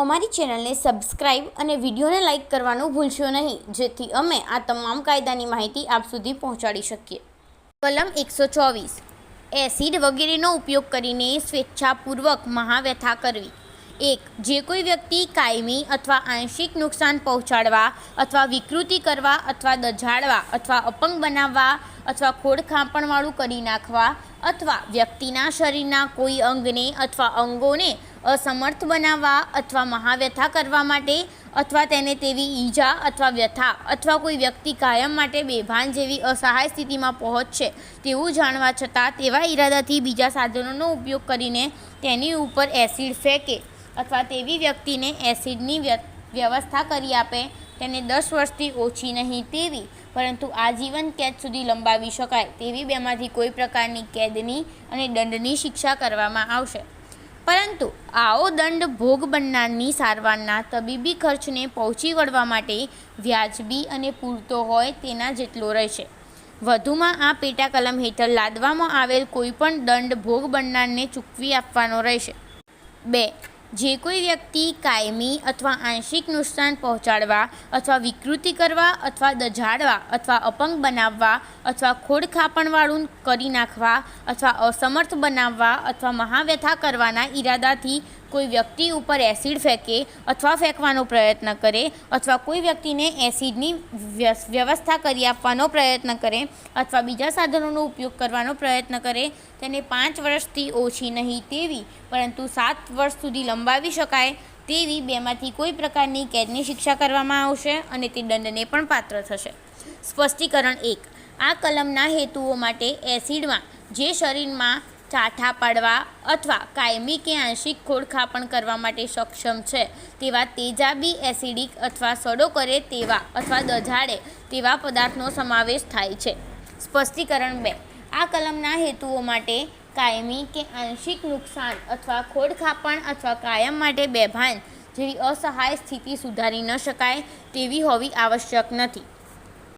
અમારી ચેનલને સબસ્ક્રાઇબ અને વિડીયોને લાઇક કરવાનું ભૂલશો નહીં, જેથી અમે આ તમામ કાયદાની માહિતી આપ સુધી પહોંચાડી શકીએ. કલમ એકસો ચોવીસ. એસિડ વગેરેનો ઉપયોગ કરીને સ્વેચ્છાપૂર્વક મહાવ્યથા કરવી. એક, જે કોઈ વ્યક્તિ કાયમી અથવા આંશિક નુકસાન પહોંચાડવા અથવા વિકૃતિ કરવા અથવા દજાડવા અથવા અપંગ બનાવવા અથવા ખોડખાંપણવાળું કરી નાખવા અથવા વ્યક્તિના શરીરના કોઈ અંગને અથવા અંગોને અસમર્થ બનાવવા અથવા મહાવ્યથા કરવા માટે અથવા તેને તેવી ઈજા અથવા વ્યથા અથવા કોઈ વ્યક્તિ કાયમ માટે બેભાન જેવી અસહાય સ્થિતિમાં પહોંચશે તેવું જાણવા છતાં તેવા ઈરાદાથી બીજા સાધનોનો ઉપયોગ કરીને તેની ઉપર એસિડ ફેંકે અથવા તેવી વ્યક્તિને એસિડની વ્ય- વ્યવસ્થા કરી આપે તેને દસ વર્ષથી ઓછી નહીં તેવી પરંતુ આજીવન કેદ સુધી લંબાવી શકાય તેવી બેમાંથી કોઈ પ્રકારની કેદની અને દંડની શિક્ષા કરવામાં આવશે. પરંતુ આવો દંડ ભોગ બનનારની સારવારના તબીબી ખર્ચને પહોંચી વળવા માટે વ્યાજબી અને પૂરતો હોય તેના જેટલો રહેશે. વધુમાં આ પેટા કલમ હેઠળ લાદવામાં આવેલ કોઈપણ દંડ ભોગ બનનારને ચૂકવી આપવાનો રહેશે. બે જે કોઈ વ્યક્તિ કાયમી અથવા આંશિક નુકસાન પહોંચાડવા અથવા વિકૃતિ કરવા અથવા દજાડવા અથવા અપંગ બનાવવા અથવા ખોડખાપણવાળું કરી નાખવા અથવા અસમર્થ બનાવવા અથવા મહાવ્યથા કરવાના ઈરાદાથી કોઈ વ્યક્તિ ઉપર એસિડ ફેંકે અથવા ફેંકવાનો પ્રયત્ન કરે અથવા કોઈ વ્યક્તિને એસિડની વ્ય- વ્યવસ્થા કરી આપવાનો પ્રયત્ન કરે અથવા બીજા સાધનોનો ઉપયોગ કરવાનો પ્રયત્ન કરે, તેને પાંચ વર્ષથી ઓછી નહીં તેવી, પરંતુ સાત વર્ષ સુધી લંબાવી શકાય તેવી બેમાંથી કોઈ પ્રકારની કેદની શિક્ષા કરવામાં આવશે અને તે દંડને પણ પાત્ર થશે. સ્પષ્ટીકરણ એક, આ કલમના હેતુઓ માટે એસિડમાં જે શરીરમાં ચાઠા પાડવા અથવા કાયમી કે આંશિક ખોડખાપણ કરવા માટે સક્ષમ છે. તેવા તેજાબી એસિડિક અથવા સડો કરે તેવા અથવા દજાડે તેવા પદાર્થનો સમાવેશ થાય છે. સ્પષ્ટીકરણ બે. આ કલમના હેતુઓ માટે કાયમી કે આંશિક નુકસાન અથવા ખોડખાપણ અથવા કાયમ માટે બેભાન જેવી અસહાય સ્થિતિ સુધારી ન શકાય તેવી હોવી આવશ્યક નથી.